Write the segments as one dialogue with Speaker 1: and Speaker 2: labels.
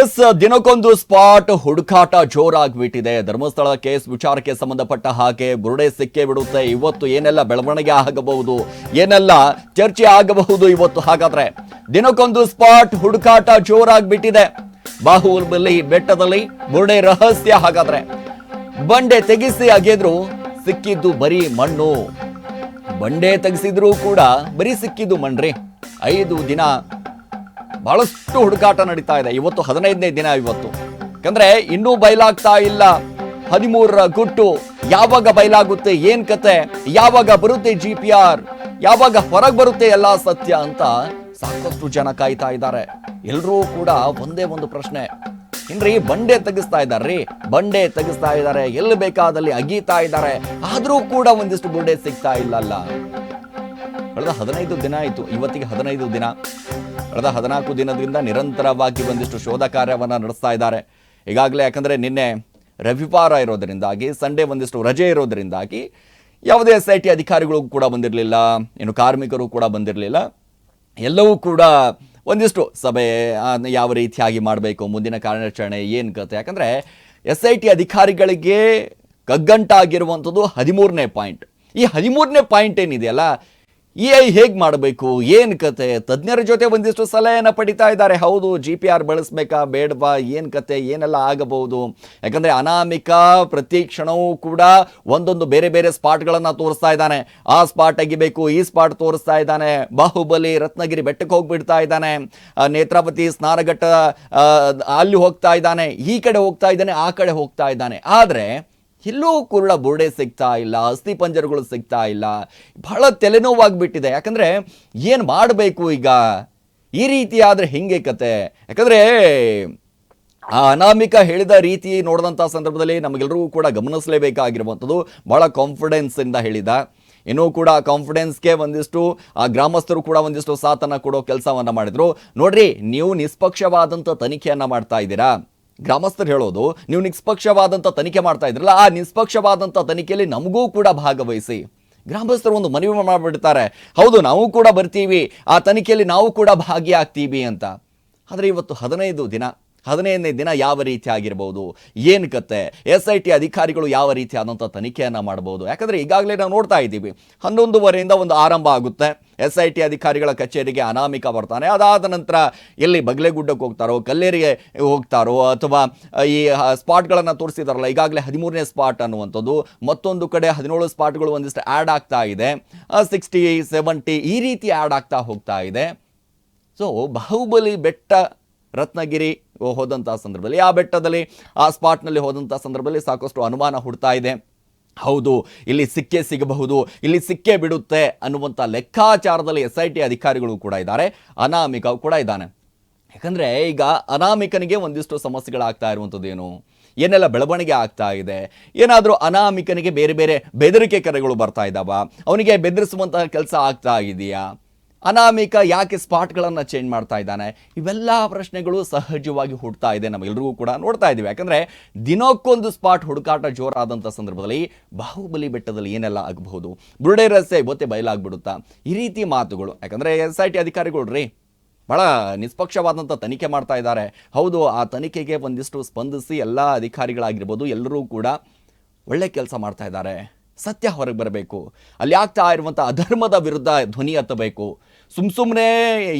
Speaker 1: S, ದಿನಕ್ಕೊಂದು spot ಹುಡುಕಾಟ ಜೋರಾಗ್ಬಿಟ್ಟಿದೆ. Dharmasthala case ವಿಚಾರಕ್ಕೆ ಸಂಬಂಧಪಟ್ಟ ಹಾಗೆ ಬುರುಡೆ ಸಿಕ್ಕೇ ಬಿಡುತ್ತೆ. ಇವತ್ತು ಏನೆಲ್ಲ ಬೆಳವಣಿಗೆ ಆಗಬಹುದು, ಏನೆಲ್ಲ ಚರ್ಚೆ ಆಗಬಹುದು ಇವತ್ತು? ಹಾಗಾದ್ರೆ ದಿನಕ್ಕೊಂದು ಸ್ಪಾಟ್ ಹುಡುಕಾಟ ಜೋರಾಗ್ಬಿಟ್ಟಿದೆ. ಬಾಹುಬಲಿ ಬೆಟ್ಟದಲ್ಲಿ ಬುರುಡೆ ರಹಸ್ಯ ಹಾಗಾದ್ರೆ ಬಂಡೆ ತೆಗೆಸಿ ಅಗೆದ್ರು ಸಿಕ್ಕಿದ್ದು ಬರೀ ಮಣ್ಣು. ಬಂಡೆ ತೆಗೆಸಿದ್ರು ಕೂಡ ಬರೀ ಸಿಕ್ಕಿದ್ದು ಮಣ್ರಿ ಐದು ದಿನ ಬಹಳಷ್ಟು ಹುಡುಕಾಟ ನಡೀತಾ ಇದೆ. ಇವತ್ತು ಹದಿನೈದನೇ ದಿನ ಇವತ್ತು. ಯಾಕಂದ್ರೆ ಇನ್ನೂ ಬಯಲಾಗ್ತಾ ಇಲ್ಲ. ಹದಿಮೂರರ ಗುಟ್ಟು. ಯಾವಾಗ ಬಯಲಾಗುತ್ತೆ? ಏನ್ ಕತೆ? ಯಾವಾಗ ಬರುತ್ತೆ ಜಿ ಪಿ ಆರ್ ಯಾವಾಗ ಹೊರಗೆ ಬರುತ್ತೆ ಎಲ್ಲ ಸತ್ಯ ಅಂತ ಸಾಕಷ್ಟು ಜನ ಕಾಯ್ತಾ ಇದ್ದಾರೆ. ಎಲ್ಲರೂ ಕೂಡ ಒಂದೇ ಒಂದು ಪ್ರಶ್ನೆ. ಇನ್ರಿ ಬಂಡೆ ತೆಗಿಸ್ತಾ ಇದ್ದಾರ್ರಿ? ಬಂಡೆ ತೆಗಿಸ್ತಾ ಇದ್ದಾರೆ. ಎಲ್ಲಿ ಬೇಕಾದಲ್ಲಿ ಅಗೀತಾ ಇದ್ದಾರೆ. ಆದರೂ ಕೂಡ ಒಂದಿಷ್ಟು ಬಂಡೆ ಸಿಗ್ತಾ ಇಲ್ಲಲ್ಲ. ಕಳೆದ ಹದಿನೈದು ದಿನ ಆಯಿತು. ಇವತ್ತಿಗೆ ಹದಿನೈದು ದಿನ. ಕಳೆದ ಹದಿನಾಲ್ಕು ದಿನದಿಂದ ನಿರಂತರವಾಗಿ ಒಂದಿಷ್ಟು ಶೋಧ ಕಾರ್ಯವನ್ನು ನಡೆಸ್ತಾ ಇದ್ದಾರೆ. ಈಗಾಗಲೇ ಯಾಕಂದರೆ ನಿನ್ನೆ ರವಿವಾರ ಇರೋದರಿಂದಾಗಿ, ಸಂಡೇ ಒಂದಿಷ್ಟು ರಜೆ ಇರೋದರಿಂದಾಗಿ ಯಾವುದೇ ಎಸ್ ಐ ಟಿ ಅಧಿಕಾರಿಗಳು ಕೂಡ ಬಂದಿರಲಿಲ್ಲ, ಇನ್ನು ಕಾರ್ಮಿಕರು ಕೂಡ ಬಂದಿರಲಿಲ್ಲ. ಎಲ್ಲವೂ ಕೂಡ ಒಂದಿಷ್ಟು ಸಭೆ ಯಾವ ರೀತಿಯಾಗಿ ಮಾಡಬೇಕು, ಮುಂದಿನ ಕಾರ್ಯಾಚರಣೆ ಏನು ಕತೆ? ಯಾಕಂದರೆ ಎಸ್ ಐ ಟಿ ಅಧಿಕಾರಿಗಳಿಗೆ ಕಗ್ಗಂಟಾಗಿರುವಂಥದ್ದು ಹದಿಮೂರನೇ ಪಾಯಿಂಟ್. ಈ ಹದಿಮೂರನೇ ಪಾಯಿಂಟ್ ಏನಿದೆಯಲ್ಲ ಇ ಐ ಹೇಗೆ ಮಾಡಬೇಕು? ಏನು ಕತೆ? ತಜ್ಞರ ಜೊತೆ ಒಂದಿಷ್ಟು ಸಲಹೆಯನ್ನು ಪಡಿತಾ ಇದ್ದಾರೆ. ಹೌದು, ಜಿ ಪಿ ಆರ್ ಬಳಸಬೇಕಾ? ಬೇಡವಾ? ಏನು ಕತೆ? ಏನೆಲ್ಲ ಆಗಬಹುದು? ಯಾಕಂದರೆ ಅನಾಮಿಕ ಪ್ರತಿ ಕ್ಷಣವೂ ಕೂಡ ಒಂದೊಂದು ಬೇರೆ ಬೇರೆ ಸ್ಪಾಟ್ಗಳನ್ನು ತೋರಿಸ್ತಾ ಇದ್ದಾನೆ. ಆ ಸ್ಪಾಟ್ ತೆಗಿಬೇಕು, ಈ ಸ್ಪಾಟ್ ತೋರಿಸ್ತಾ ಇದ್ದಾನೆ. ಬಾಹುಬಲಿ, ರತ್ನಗಿರಿ ಬೆಟ್ಟಕ್ಕೆ ಹೋಗಿಬಿಡ್ತಾ ಇದ್ದಾನೆ. ನೇತ್ರಾವತಿ ಸ್ನಾನಘಟ್ಟ ಅಲ್ಲಿ ಹೋಗ್ತಾ ಇದ್ದಾನೆ. ಈ ಕಡೆ ಹೋಗ್ತಾ ಇದ್ದಾನೆ, ಆ ಕಡೆ ಹೋಗ್ತಾ ಇದ್ದಾನೆ. ಆದರೆ ಎಲ್ಲೂ ಕೂಡ ಬುರುಡೆ ಸಿಗ್ತಾ ಇಲ್ಲ, ಅಸ್ಥಿ ಪಂಜರಗಳು ಸಿಗ್ತಾ ಇಲ್ಲ. ಬಹಳ ತಲೆನೋವಾಗಿಬಿಟ್ಟಿದೆ. ಯಾಕಂದರೆ ಏನು ಮಾಡಬೇಕು ಈಗ? ಈ ರೀತಿ ಆದರೆ ಹಿಂಗೆ ಕತೆ. ಯಾಕಂದರೆ, ಆ, ಅನಾಮಿಕ ಹೇಳಿದ ರೀತಿ ನೋಡಿದಂಥ ಸಂದರ್ಭದಲ್ಲಿ ನಮಗೆಲ್ಲರಿಗೂ ಕೂಡ ಗಮನಿಸಲೇಬೇಕಾಗಿರುವಂಥದ್ದು. ಭಾಳ ಕಾನ್ಫಿಡೆನ್ಸಿಂದ ಹೇಳಿದ. ಇನ್ನೂ ಕೂಡ ಕಾನ್ಫಿಡೆನ್ಸ್ಗೆ ಒಂದಿಷ್ಟು, ಆ ಗ್ರಾಮಸ್ಥರು ಕೂಡ ಒಂದಿಷ್ಟು ಸಾಥನ್ನು ಕೊಡೋ ಕೆಲಸವನ್ನು ಮಾಡಿದರು. ನೋಡ್ರಿ, ನೀವು ನಿಷ್ಪಕ್ಷವಾದಂಥ ತನಿಖೆಯನ್ನು ಮಾಡ್ತಾ ಇದ್ದೀರಾ? ಗ್ರಾಮಸ್ಥರು ಹೇಳೋದು, ನೀವು ನಿಷ್ಪಕ್ಷವಾದಂಥ ತನಿಖೆ ಮಾಡ್ತಾ ಇದ್ರಲ್ಲ, ಆ ನಿಷ್ಪಕ್ಷವಾದಂಥ ತನಿಖೆಯಲ್ಲಿ ನಮಗೂ ಕೂಡ ಭಾಗವಹಿಸಿ. ಗ್ರಾಮಸ್ಥರು ಒಂದು ಮನವಿ ಮಾಡಿಬಿಡ್ತಾರೆ, ಹೌದು, ನಾವು ಕೂಡ ಬರ್ತೀವಿ, ಆ ತನಿಖೆಯಲ್ಲಿ ನಾವು ಕೂಡ ಭಾಗಿಯಾಗ್ತೀವಿ ಅಂತ. ಆದರೆ ಇವತ್ತು ಹದಿನೈದು ದಿನ ಹದಿನೈದನೇ ದಿನ ಯಾವ ರೀತಿ ಆಗಿರ್ಬೋದು, ಏನು ಕತೆ ಎಸ್ ಐ ಟಿ ಅಧಿಕಾರಿಗಳು ಯಾವ ರೀತಿ ಆದಂಥ ತನಿಖೆಯನ್ನು ಮಾಡ್ಬೋದು. ಯಾಕಂದರೆ ಈಗಾಗಲೇ ನಾವು ನೋಡ್ತಾ ಇದ್ದೀವಿ, ಹನ್ನೊಂದುವರೆಯಿಂದ ಒಂದು ಆರಂಭ ಆಗುತ್ತೆ. ಎಸ್ ಐ ಟಿ ಅಧಿಕಾರಿಗಳ ಕಚೇರಿಗೆ ಅನಾಮಿಕ ಬರ್ತಾನೆ. ಅದಾದ ನಂತರ ಎಲ್ಲಿ ಬಗಲೆಗುಡ್ಡಕ್ಕೆ ಹೋಗ್ತಾರೋ, ಕಲ್ಲೇರಿಗೆ ಹೋಗ್ತಾರೋ, ಅಥವಾ ಈ ಸ್ಪಾಟ್ಗಳನ್ನು ತೋರಿಸಿದಾರಲ್ಲ, ಈಗಾಗಲೇ ಹದಿಮೂರನೇ ಸ್ಪಾಟ್ ಅನ್ನುವಂಥದ್ದು, ಮತ್ತೊಂದು ಕಡೆ ಹದಿನೇಳು ಸ್ಪಾಟ್ಗಳು ಒಂದಿಷ್ಟು ಆ್ಯಡ್ ಆಗ್ತಾ ಇದೆ. ಸಿಕ್ಸ್ಟಿ ಸೆವೆಂಟಿ ಈ ರೀತಿ ಆ್ಯಡ್ ಆಗ್ತಾ ಹೋಗ್ತಾ ಇದೆ. ಸೊ ಬಾಹುಬಲಿ ಬೆಟ್ಟ, ರತ್ನಗಿರಿ ಹೋದಂಥ ಸಂದರ್ಭದಲ್ಲಿ, ಆ ಬೆಟ್ಟದಲ್ಲಿ, ಆ ಸ್ಪಾಟ್ನಲ್ಲಿ ಹೋದಂಥ ಸಂದರ್ಭದಲ್ಲಿ ಸಾಕಷ್ಟು ಅನುಮಾನ ಹುಡ್ತಾ ಇದೆ. ಹೌದು, ಇಲ್ಲಿ ಸಿಕ್ಕೆ ಸಿಗಬಹುದು, ಇಲ್ಲಿ ಸಿಕ್ಕೆ ಬಿಡುತ್ತೆ ಅನ್ನುವಂಥ ಲೆಕ್ಕಾಚಾರದಲ್ಲಿ ಎಸ್ ಐ ಟಿ ಅಧಿಕಾರಿಗಳು ಕೂಡ ಇದ್ದಾರೆ. ಅನಾಮಿಕ ಕೂಡ ಇದ್ದಾನೆ. ಯಾಕಂದರೆ ಈಗ ಅನಾಮಿಕನಿಗೆ ಒಂದಿಷ್ಟು ಸಮಸ್ಯೆಗಳಾಗ್ತಾ ಇರುವಂಥದ್ದು ಏನು ಏನೆಲ್ಲ ಬೆಳವಣಿಗೆ ಆಗ್ತಾ ಇದೆ? ಏನಾದರೂ ಅನಾಮಿಕನಿಗೆ ಬೇರೆ ಬೇರೆ ಬೆದರಿಕೆ ಕರೆಗಳು ಬರ್ತಾ ಇದ್ದಾವ ಅವನಿಗೆ ಬೆದರಿಸುವಂತಹ ಕೆಲಸ ಆಗ್ತಾ ಇದೆಯಾ? ಅನಾಮಿಕ ಯಾಕೆ ಸ್ಪಾಟ್ಗಳನ್ನು ಚೇಂಜ್ ಮಾಡ್ತಾ ಇದ್ದಾನೆ? ಇವೆಲ್ಲ ಪ್ರಶ್ನೆಗಳು ಸಹಜವಾಗಿ ಹುಡ್ತಾ ಇದೆ ನಮಗೆಲ್ಲರಿಗೂ ಕೂಡ ನೋಡ್ತಾ ಇದ್ದೀವಿ. ಯಾಕಂದರೆ ದಿನಕ್ಕೊಂದು ಸ್ಪಾಟ್ ಹುಡುಕಾಟ ಜೋರಾದಂಥ ಸಂದರ್ಭದಲ್ಲಿ ಬಾಹುಬಲಿ ಬೆಟ್ಟದಲ್ಲಿ ಏನೆಲ್ಲ ಆಗಬಹುದು? ಬುರುಡೆ ರಸ್ತೆ ಇವತ್ತೇ ಬಯಲಾಗ್ಬಿಡುತ್ತಾ? ಈ ರೀತಿ ಮಾತುಗಳು. ಯಾಕಂದರೆ ಎಸ್ ಐ ಟಿ ಅಧಿಕಾರಿಗಳು ರೀ ಭಾಳ ನಿಷ್ಪಕ್ಷವಾದಂಥ ತನಿಖೆ ಮಾಡ್ತಾ ಇದ್ದಾರೆ. ಹೌದು, ಆ ತನಿಖೆಗೆ ಒಂದಿಷ್ಟು ಸ್ಪಂದಿಸಿ ಎಲ್ಲ ಅಧಿಕಾರಿಗಳಾಗಿರ್ಬೋದು, ಎಲ್ಲರೂ ಕೂಡ ಒಳ್ಳೆ ಕೆಲಸ ಮಾಡ್ತಾ ಇದ್ದಾರೆ. ಸತ್ಯ ಹೊರಗೆ ಬರಬೇಕು. ಅಲ್ಲಿ ಆಗ್ತಾ ಇರುವಂಥ ಅಧರ್ಮದ ವಿರುದ್ಧ ಧ್ವನಿ ಎತ್ತಬೇಕು. ಸುಮ್ ಸುಮ್ಮನೆ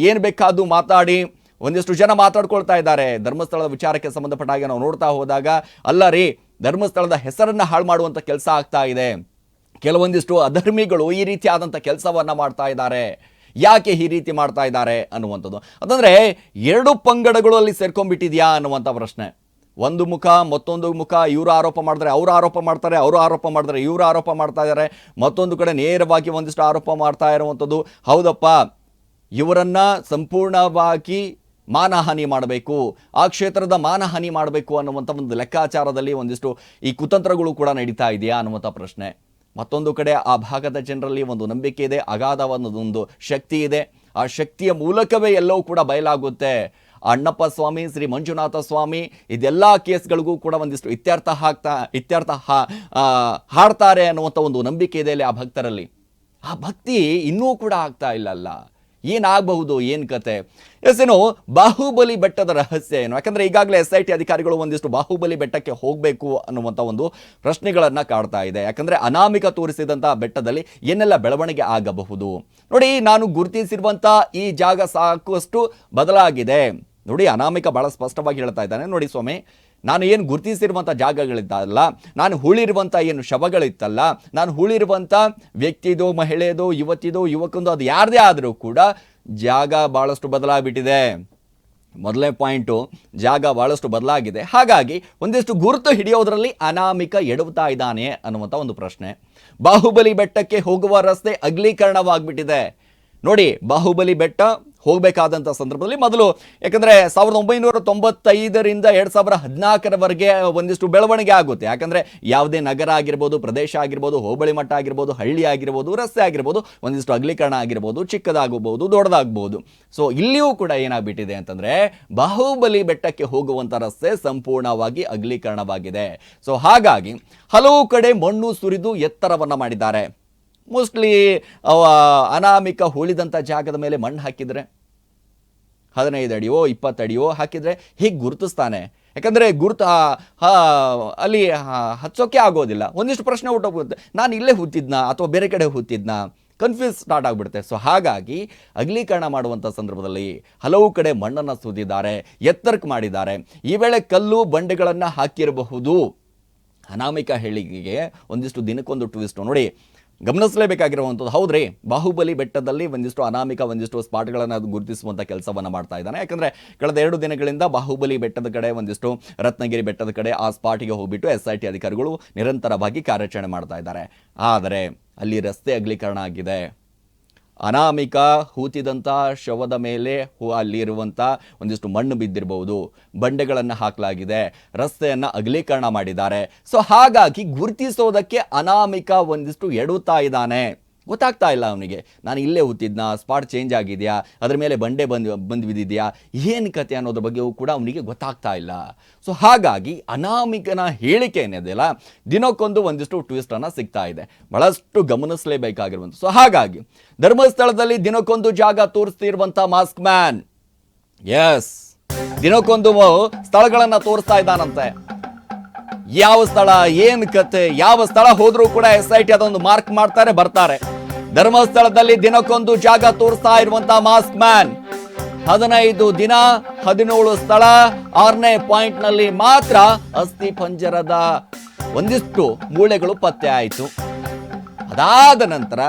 Speaker 1: ಏನು ಬೇಕಾದ್ದು ಮಾತಾಡಿ, ಒಂದಿಷ್ಟು ಜನ ಮಾತಾಡ್ಕೊಳ್ತಾ ಇದ್ದಾರೆ. ಧರ್ಮಸ್ಥಳದ ವಿಚಾರಕ್ಕೆ ಸಂಬಂಧಪಟ್ಟ ಹಾಗೆ ನಾವು ನೋಡ್ತಾ ಹೋದಾಗ, ಅಲ್ಲ ರೀ, ಧರ್ಮಸ್ಥಳದ ಹೆಸರನ್ನು ಹಾಳು ಮಾಡುವಂಥ ಕೆಲಸ ಆಗ್ತಾ ಇದೆ. ಕೆಲವೊಂದಿಷ್ಟು ಅಧರ್ಮಿಗಳು ಈ ರೀತಿಯಾದಂಥ ಕೆಲಸವನ್ನು ಮಾಡ್ತಾ ಇದ್ದಾರೆ. ಯಾಕೆ ಈ ರೀತಿ ಮಾಡ್ತಾ ಇದ್ದಾರೆ ಅನ್ನುವಂಥದ್ದು. ಅಂತಂದರೆ, ಎರಡು ಪಂಗಡಗಳು ಅಲ್ಲಿ ಸೇರ್ಕೊಂಡ್ಬಿಟ್ಟಿದೆಯಾ ಅನ್ನುವಂಥ ಪ್ರಶ್ನೆ. ಒಂದು ಮುಖ, ಮತ್ತೊಂದು ಮುಖ, ಇವರು ಆರೋಪ ಮಾಡಿದ್ರೆ ಅವರು ಆರೋಪ ಮಾಡ್ತಾರೆ, ಅವರು ಆರೋಪ ಮಾಡಿದ್ರೆ ಇವರು ಆರೋಪ ಮಾಡ್ತಾ ಇದ್ದಾರೆ. ಮತ್ತೊಂದು ಕಡೆ ನೇರವಾಗಿ ಒಂದಿಷ್ಟು ಆರೋಪ ಮಾಡ್ತಾ ಇರುವಂಥದ್ದು. ಹೌದಪ್ಪ ಇವರನ್ನ ಸಂಪೂರ್ಣವಾಗಿ ಮಾನಹಾನಿ ಮಾಡಬೇಕು, ಆ ಕ್ಷೇತ್ರದ ಮಾನಹಾನಿ ಮಾಡಬೇಕು ಅನ್ನುವಂಥ ಒಂದು ಲೆಕ್ಕಾಚಾರದಲ್ಲಿ ಒಂದಿಷ್ಟು ಈ ಕುತಂತ್ರಗಳು ಕೂಡ ನಡೀತಾ ಇದೆಯಾ ಅನ್ನುವಂಥ ಪ್ರಶ್ನೆ. ಮತ್ತೊಂದು ಕಡೆ ಆ ಭಾಗದ ಜನರಲ್ಲಿ ಒಂದು ನಂಬಿಕೆ ಇದೆ ಅಗಾಧವಾದೊಂದು ಶಕ್ತಿ ಇದೆ. ಆ ಶಕ್ತಿಯ ಮೂಲಕವೇ ಎಲ್ಲವೂ ಕೂಡ ಬಯಲಾಗುತ್ತೆ. ಅಣ್ಣಪ್ಪ ಸ್ವಾಮಿ, ಶ್ರೀ ಮಂಜುನಾಥ ಸ್ವಾಮಿ, ಇದೆಲ್ಲ ಕೇಸ್ಗಳಿಗೂ ಕೂಡ ಒಂದಿಷ್ಟು ಇತ್ಯರ್ಥ ಹಾಕ್ತಾ ಇತ್ಯರ್ಥ ಹಾ- ಹಾಡ್ತಾರೆ ಅನ್ನುವಂಥ ಒಂದು ನಂಬಿಕೆ ಇದೆ ಅಲ್ಲಿ ಆ ಭಕ್ತರಲ್ಲಿ. ಆ ಭಕ್ತಿ ಇನ್ನೂ ಕೂಡ ಆಗ್ತಾ ಇಲ್ಲಲ್ಲ. ಏನಾಗಬಹುದು, ಏನು ಕತೆ? ಎಸ್, ಏನು, ಬಾಹುಬಲಿ ಬೆಟ್ಟದ ರಹಸ್ಯ ಏನು? ಯಾಕಂದರೆ ಈಗಾಗಲೇ ಎಸ್ ಐ ಟಿ ಅಧಿಕಾರಿಗಳು ಒಂದಿಷ್ಟು ಬಾಹುಬಲಿ ಬೆಟ್ಟಕ್ಕೆ ಹೋಗಬೇಕು ಅನ್ನುವಂಥ ಒಂದು ಪ್ರಶ್ನೆಗಳನ್ನು ಕಾಡ್ತಾ ಇದೆ. ಯಾಕಂದರೆ ಅನಾಮಿಕ ತೋರಿಸಿದಂಥ ಬೆಟ್ಟದಲ್ಲಿ ಏನೆಲ್ಲ ಬೆಳವಣಿಗೆ ಆಗಬಹುದು? ನೋಡಿ, ನಾನು ಗುರುತಿಸಿರುವಂಥ ಈ ಜಾಗ ಸಾಕಷ್ಟು ಬದಲಾಗಿದೆ. ನೋಡಿ, ಅನಾಮಿಕ ಭಾಳ ಸ್ಪಷ್ಟವಾಗಿ ಹೇಳ್ತಾ ಇದ್ದಾನೆ. ನೋಡಿ, ಸ್ವಾಮಿ ನಾನು ಏನು ಗುರುತಿಸಿರುವಂಥ ಜಾಗಗಳಿದ್ದಲ್ಲ, ನಾನು ಹೂಳಿರುವಂಥ ಏನು ಶವಗಳಿತ್ತಲ್ಲ, ನಾನು ಹೂಳಿರುವಂಥ ವ್ಯಕ್ತಿದು ಮಹಿಳೆಯದೋ ಯುವತಿದು, ಯುವಕಂದು, ಅದು ಯಾರದೇ ಆದರೂ ಕೂಡ ಜಾಗ ಭಾಳಷ್ಟು ಬದಲಾಗಿಬಿಟ್ಟಿದೆ. ಮೊದಲನೇ ಪಾಯಿಂಟು, ಜಾಗ ಭಾಳಷ್ಟು ಬದಲಾಗಿದೆ. ಹಾಗಾಗಿ ಒಂದಿಷ್ಟು ಗುರುತು ಹಿಡಿಯೋದರಲ್ಲಿ ಅನಾಮಿಕ ಎಡವುತ್ತಾ ಇದ್ದಾನೆ ಅನ್ನುವಂಥ ಒಂದು ಪ್ರಶ್ನೆ. ಬಾಹುಬಲಿ ಬೆಟ್ಟಕ್ಕೆ ಹೋಗುವ ರಸ್ತೆ ಅಗಲೀಕರಣವಾಗ್ಬಿಟ್ಟಿದೆ. ನೋಡಿ, ಬಾಹುಬಲಿ ಬೆಟ್ಟ ಹೋಗಬೇಕಾದಂಥ ಸಂದರ್ಭದಲ್ಲಿ ಮೊದಲು ಯಾಕಂದರೆ ಸಾವಿರದ ಒಂಬೈನೂರ ತೊಂಬತ್ತೈದರಿಂದ ಎರಡು ಸಾವಿರ ಹದಿನಾಲ್ಕರವರೆಗೆ ಒಂದಿಷ್ಟು ಬೆಳವಣಿಗೆ ಆಗುತ್ತೆ. ಯಾಕಂದರೆ ಯಾವುದೇ ನಗರ ಆಗಿರ್ಬೋದು, ಪ್ರದೇಶ ಆಗಿರ್ಬೋದು, ಹೋಬಳಿ ಮಟ್ಟ ಆಗಿರ್ಬೋದು, ಹಳ್ಳಿ ಆಗಿರ್ಬೋದು, ರಸ್ತೆ ಆಗಿರ್ಬೋದು, ಒಂದಿಷ್ಟು ಅಗಲೀಕರಣ ಆಗಿರ್ಬೋದು, ಚಿಕ್ಕದಾಗಬಹುದು, ದೊಡ್ಡದಾಗಬಹುದು. ಸೊ ಇಲ್ಲಿಯೂ ಕೂಡ ಏನಾಗ್ಬಿಟ್ಟಿದೆ ಅಂತಂದರೆ ಬಾಹುಬಲಿ ಬೆಟ್ಟಕ್ಕೆ ಹೋಗುವಂಥ ರಸ್ತೆ ಸಂಪೂರ್ಣವಾಗಿ ಅಗಲೀಕರಣವಾಗಿದೆ. ಸೊ ಹಾಗಾಗಿ ಹಲವು ಕಡೆ ಮಣ್ಣು ಸುರಿದು ಎತ್ತರವನ್ನು ಮಾಡಿದ್ದಾರೆ. ಮೋಸ್ಟ್ಲಿ ಅನಾಮಿಕ ಉಳಿದಂಥ ಜಾಗದ ಮೇಲೆ ಮಣ್ಣು ಹಾಕಿದರೆ, ಹದಿನೈದು ಅಡಿಯೋ, ಇಪ್ಪತ್ತು ಅಡಿಯೋ ಹಾಕಿದರೆ ಹೀಗೆ ಗುರುತಿಸ್ತಾನೆ. ಯಾಕಂದರೆ ಗುರುತು ಅಲ್ಲಿ ಹಚ್ಚೋಕೆ ಆಗೋದಿಲ್ಲ. ಒಂದಿಷ್ಟು ಪ್ರಶ್ನೆ ಹುಟ್ಟೋಗುತ್ತೆ ನಾನು ಇಲ್ಲೇ ಹುತ್ತಿದ್ನಾ ಅಥವಾ ಬೇರೆ ಕಡೆ ಹುತ್ತಿದ್ನಾ? ಕನ್ಫ್ಯೂಸ್ ಸ್ಟಾರ್ಟ್ ಆಗಿಬಿಡುತ್ತೆ. ಸೊ ಹಾಗಾಗಿ ಅಗಲೀಕರಣ ಮಾಡುವಂಥ ಸಂದರ್ಭದಲ್ಲಿ ಹಲವು ಕಡೆ ಮಣ್ಣನ್ನು ಸುದಿದ್ದಾರೆ ಎತ್ತರಕ್ಕೆ ಮಾಡಿದ್ದಾರೆ. ಈ ವೇಳೆ ಕಲ್ಲು ಬಂಡೆಗಳನ್ನು ಹಾಕಿರಬಹುದು. ಅನಾಮಿಕ ಹೇಳಿಕೆಗೆ ಒಂದಿಷ್ಟು ದಿನಕ್ಕೊಂದು ಟ್ವಿಸ್ಟ್ ನೋಡಿ. ಗಮನಿಸಲೇಬೇಕಾಗಿರುವಂಥದ್ದು. ಹೌದ್ರಿ, ಬಾಹುಬಲಿ ಬೆಟ್ಟದಲ್ಲಿ ಒಂದಿಷ್ಟು ಅನಾಮಿಕ, ಒಂದಿಷ್ಟು ಸ್ಪಾಟ್ಗಳನ್ನು ಅದು ಗುರುತಿಸುವಂಥ ಕೆಲಸವನ್ನು ಮಾಡ್ತಾ ಇದ್ದಾನೆ. ಯಾಕಂದರೆ ಕಳೆದ ಎರಡು ದಿನಗಳಿಂದ ಬಾಹುಬಲಿ ಬೆಟ್ಟದ ಕಡೆ ಒಂದಿಷ್ಟು ರತ್ನಗಿರಿ ಬೆಟ್ಟದ ಕಡೆ ಆ ಸ್ಪಾಟಿಗೆ ಹೋಗ್ಬಿಟ್ಟು ಎಸ್ ಐ ಟಿ ಅಧಿಕಾರಿಗಳು ನಿರಂತರವಾಗಿ ಕಾರ್ಯಾಚರಣೆ ಮಾಡ್ತಾ ಇದ್ದಾರೆ. ಆದರೆ ಅಲ್ಲಿ ರಸ್ತೆ ಅಗಲೀಕರಣ ಆಗಿದೆ. ಅನಾಮಿಕ ಹೂತಿದಂಥ ಶವದ ಮೇಲೆ ಹೂ ಅಲ್ಲಿರುವಂಥ ಒಂದಿಷ್ಟು ಮಣ್ಣು ಬಿದ್ದಿರಬಹುದು. ಬಂಡೆಗಳನ್ನು ಹಾಕಲಾಗಿದೆ. ರಸ್ತೆಯನ್ನು ಅಗಲೀಕರಣ ಮಾಡಿದ್ದಾರೆ. ಸೊ ಹಾಗಾಗಿ ಗುರುತಿಸೋದಕ್ಕೆ ಅನಾಮಿಕ ಒಂದಿಷ್ಟು ಎಡುತ್ತಾ ಇದ್ದಾನೆ. ಗೊತ್ತಾಗ್ತಾ ಇಲ್ಲ ಅವನಿಗೆ. ನಾನು ಇಲ್ಲೇ ಹುತ್ತಿದ್ನ ಸ್ಪಾಟ್ ಚೇಂಜ್ ಆಗಿದೆಯಾ? ಅದ್ರ ಮೇಲೆ ಬಂಡೆ ಬಂದು ಬಂದು ಬಿದ್ದಿದೆಯಾ? ಏನು ಕತೆ ಅನ್ನೋದ್ರ ಬಗ್ಗೆಯೂ ಕೂಡ ಅವನಿಗೆ ಗೊತ್ತಾಗ್ತಾ ಇಲ್ಲ. ಸೊ ಹಾಗಾಗಿ ಅನಾಮಿಕನ ಹೇಳಿಕೆ ಏನಿದೆಯಲ್ಲ ದಿನಕ್ಕೊಂದು ಒಂದಿಷ್ಟು ಟ್ವಿಸ್ಟನ್ನು ಸಿಗ್ತಾ ಇದೆ. ಬಹಳಷ್ಟು ಗಮನಿಸಲೇಬೇಕಾಗಿರುವಂಥ ಸೊ ಹಾಗಾಗಿ ಧರ್ಮಸ್ಥಳದಲ್ಲಿ ದಿನಕ್ಕೊಂದು ಜಾಗ ತೋರಿಸ್ತಿರುವಂಥ ಮಾಸ್ಕ್ ಮ್ಯಾನ್ ಎಸ್ ದಿನಕ್ಕೊಂದು ಸ್ಥಳಗಳನ್ನು ತೋರಿಸ್ತಾ ಇದ್ದಾನಂತೆ. ಯಾವ ಸ್ಥಳ, ಏನು ಕತೆ, ಯಾವ ಸ್ಥಳ ಹೋದ್ರೂ ಕೂಡ ಎಸ್ ಐ ಟಿ ಅದೊಂದು ಮಾರ್ಕ್ ಮಾಡ್ತಾರೆ, ಬರ್ತಾರೆ. ಧರ್ಮಸ್ಥಳದಲ್ಲಿ ದಿನಕ್ಕೊಂದು ಜಾಗ ತೋರಿಸ್ತಾ ಇರುವಂತ ಮಾಸ್ಕ್ ಮ್ಯಾನ್ ಹದಿನೈದು ದಿನ, ಹದಿನೇಳು ಸ್ಥಳ, ಆರನೇ ಪಾಯಿಂಟ್ನಲ್ಲಿ ಮಾತ್ರ ಅಸ್ಥಿ ಪಂಜರದ ಒಂದಿಷ್ಟು ಮೂಳೆಗಳು ಪತ್ತೆ ಆಯಿತು. ಅದಾದ ನಂತರ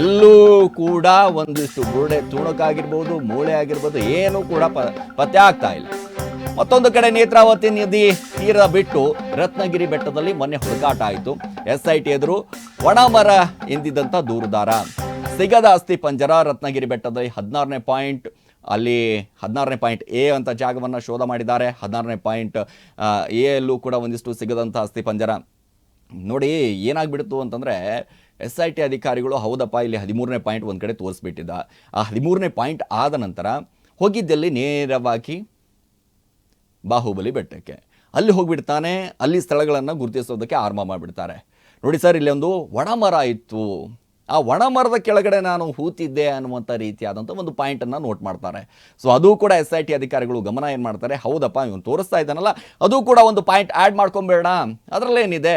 Speaker 1: ಎಲ್ಲೂ ಕೂಡ ಒಂದಿಷ್ಟು ಬುರುಡೆ ತುಣುಕಾಗಿರ್ಬೋದು ಮೂಳೆ ಆಗಿರ್ಬೋದು, ಏನೂ ಕೂಡ ಪತ್ತೆ ಆಗ್ತಾ ಇಲ್ಲ. ಮತ್ತೊಂದು ಕಡೆ ನೇತ್ರಾವತಿ ನದಿ ತೀರ ಬಿಟ್ಟು ರತ್ನಗಿರಿ ಬೆಟ್ಟದಲ್ಲಿ ಮೊನ್ನೆ ಹುಡುಕಾಟ ಆಯಿತು. ಎಸ್ ಐ ಟಿ ಎದುರು ಒಣಮರ ಎಂದಿದ್ದಂಥ ದೂರುದಾರ. ಸಿಗದ ಅಸ್ಥಿ ಪಂಜರ ರತ್ನಗಿರಿ ಬೆಟ್ಟದಲ್ಲಿ ಹದಿನಾರನೇ ಪಾಯಿಂಟ್ ಅಲ್ಲಿ ಹದಿನಾರನೇ ಪಾಯಿಂಟ್ ಎ ಅಂತ ಜಾಗವನ್ನು ಶೋಧ ಮಾಡಿದ್ದಾರೆ. ಹದಿನಾರನೇ ಪಾಯಿಂಟ್ ಎ ಅಲ್ಲೂ ಕೂಡ ಒಂದಿಷ್ಟು ಸಿಗದಂಥ ಅಸ್ಥಿ ಪಂಜರ. ನೋಡಿ ಏನಾಗ್ಬಿಡ್ತು ಅಂತಂದರೆ ಎಸ್ ಐ ಟಿ ಅಧಿಕಾರಿಗಳು ಹೌದಪ್ಪ, ಇಲ್ಲಿ ಹದಿಮೂರನೇ ಪಾಯಿಂಟ್ ಒಂದು ಕಡೆ ತೋರಿಸ್ಬಿಟ್ಟಿದ್ದ. ಆ ಹದಿಮೂರನೇ ಪಾಯಿಂಟ್ ಆದ ನಂತರ ಹೋಗಿದ್ದಲ್ಲಿ ನೇರವಾಗಿ ಬಾಹುಬಲಿ ಬೆಟ್ಟಕ್ಕೆ. ಅಲ್ಲಿ ಹೋಗಿಬಿಡ್ತಾನೆ, ಅಲ್ಲಿ ಸ್ಥಳಗಳನ್ನು ಗುರುತಿಸೋದಕ್ಕೆ ಆರಂಭ ಮಾಡಿಬಿಡ್ತಾರೆ. ನೋಡಿ ಸರ್, ಇಲ್ಲಿ ಒಂದು ಒಣಮರ ಇತ್ತು. ಆ ಒಣಮರದ ಕೆಳಗಡೆ ನಾನು ಹೂತಿದ್ದೆ ಅನ್ನುವಂಥ ರೀತಿಯಾದಂಥ ಒಂದು ಪಾಯಿಂಟನ್ನು ನೋಟ್ ಮಾಡ್ತಾರೆ. ಸೊ ಅದು ಕೂಡ ಎಸ್ ಐ ಟಿ ಅಧಿಕಾರಿಗಳು ಗಮನ ಏನು ಮಾಡ್ತಾರೆ? ಹೌದಪ್ಪ, ಇವನು ತೋರಿಸ್ತಾ ಇದ್ದಾನಲ್ಲ, ಅದು ಕೂಡ ಒಂದು ಪಾಯಿಂಟ್ ಆ್ಯಡ್ ಮಾಡ್ಕೊಂಬೇಡ. ಅದರಲ್ಲೇನಿದೆ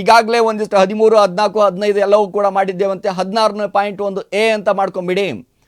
Speaker 1: ಈಗಾಗಲೇ ಒಂದಿಷ್ಟು ಹದಿಮೂರು, ಹದಿನಾಲ್ಕು, ಹದಿನೈದು ಎಲ್ಲವೂ ಕೂಡ ಮಾಡಿದ್ದೇವಂತೆ. ಹದಿನಾರನೇ ಪಾಯಿಂಟ್ ಒಂದು ಎ ಅಂತ ಮಾಡ್ಕೊಂಬಿಡಿ.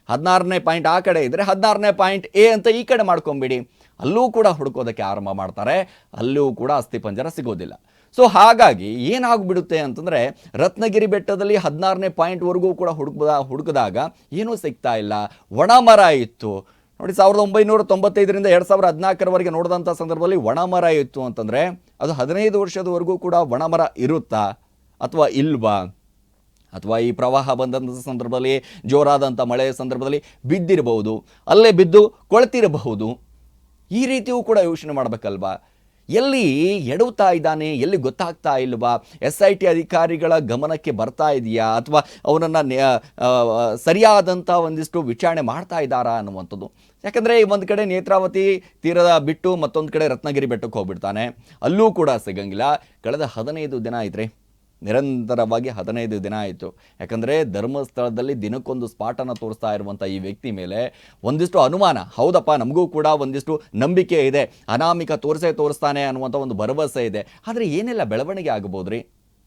Speaker 1: ಹದಿನಾರನೇ ಪಾಯಿಂಟ್ ಆ ಕಡೆ ಇದ್ದರೆ ಹದಿನಾರನೇ ಪಾಯಿಂಟ್ ಎ ಅಂತ ಈ ಕಡೆ ಮಾಡ್ಕೊಂಬಿಡಿ. ಅಲ್ಲೂ ಕೂಡ ಹುಡುಕೋದಕ್ಕೆ ಆರಂಭ ಮಾಡ್ತಾರೆ. ಅಲ್ಲೂ ಕೂಡ ಅಸ್ಥಿಪಂಜರ ಸಿಗೋದಿಲ್ಲ. ಸೊ ಹಾಗಾಗಿ ಏನಾಗ್ಬಿಡುತ್ತೆ ಅಂತಂದರೆ ರತ್ನಗಿರಿ ಬೆಟ್ಟದಲ್ಲಿ ಹದಿನಾರನೇ ಪಾಯಿಂಟ್ವರೆಗೂ ಕೂಡ ಹುಡುಕದ ಹುಡುಕಿದಾಗ ಏನೂ ಸಿಗ್ತಾ ಇಲ್ಲ. ಒಣ ಮರ ಇತ್ತು. ನೋಡಿ, ಸಾವಿರದ ಒಂಬೈನೂರ ತೊಂಬತ್ತೈದರಿಂದ ಎರಡು ಸಾವಿರದ ಹದಿನಾಲ್ಕರವರೆಗೆ ನೋಡಿದಂಥ ಸಂದರ್ಭದಲ್ಲಿ ಒಣ ಮರ ಇತ್ತು ಅಂತಂದರೆ ಅದು ಹದಿನೈದು ವರ್ಷದವರೆಗೂ ಕೂಡ ಒಣ ಮರ ಇರುತ್ತಾ ಅಥವಾ ಇಲ್ವಾ? ಅಥವಾ ಈ ಪ್ರವಾಹ ಬಂದಂಥ ಸಂದರ್ಭದಲ್ಲಿ, ಜೋರಾದಂಥ ಮಳೆ ಸಂದರ್ಭದಲ್ಲಿ ಬಿದ್ದಿರಬಹುದು. ಅಲ್ಲೇ ಬಿದ್ದು ಕೊಳ್ತಿರಬಹುದು. ಈ ರೀತಿಯೂ ಕೂಡ ಯೋಚನೆ ಮಾಡಬೇಕಲ್ವಾ? ಎಲ್ಲಿ ಎಡವುತ್ತಾ ಇದ್ದಾನೆ, ಎಲ್ಲಿ ಗೊತ್ತಾಗ್ತಾ ಇಲ್ವಾ? ಎಸ್ ಐ ಟಿ ಅಧಿಕಾರಿಗಳ ಗಮನಕ್ಕೆ ಬರ್ತಾ ಇದೆಯಾ? ಅಥವಾ ಅವನನ್ನು ಸರಿಯಾದಂಥ ಒಂದಿಷ್ಟು ವಿಚಾರಣೆ ಮಾಡ್ತಾ ಇದ್ದಾರಾ ಅನ್ನುವಂಥದ್ದು. ಯಾಕಂದರೆ ಒಂದು ಕಡೆ ನೇತ್ರಾವತಿ ತೀರದ ಬಿಟ್ಟು ಮತ್ತೊಂದು ಕಡೆ ರತ್ನಗಿರಿ ಬೆಟ್ಟಕ್ಕೆ ಹೋಗ್ಬಿಡ್ತಾನೆ. ಅಲ್ಲೂ ಕೂಡ ಸಿಗಂಗಿಲ್ಲ. ಕಳೆದ ಹದಿನೈದು ದಿನ ಐತ್ರಿ ನಿರಂತರವಾಗಿ ಹದಿನೈದು ದಿನ ಆಯಿತು. ಯಾಕಂದರೆ ಧರ್ಮಸ್ಥಳದಲ್ಲಿ ದಿನಕ್ಕೊಂದು ಸ್ಪಾಟನ್ನು ತೋರಿಸ್ತಾ ಇರುವಂಥ ಈ ವ್ಯಕ್ತಿ ಮೇಲೆ ಒಂದಿಷ್ಟು ಅನುಮಾನ. ಹೌದಪ್ಪ, ನಮಗೂ ಕೂಡ ಒಂದಿಷ್ಟು ನಂಬಿಕೆ ಇದೆ. ಅನಾಮಿಕ ತೋರಿಸೇ ತೋರಿಸ್ತಾನೆ ಅನ್ನುವಂಥ ಒಂದು ಭರವಸೆ ಇದೆ. ಆದರೆ ಏನೆಲ್ಲ ಬೆಳವಣಿಗೆ ಆಗಬಹುದು ರೀ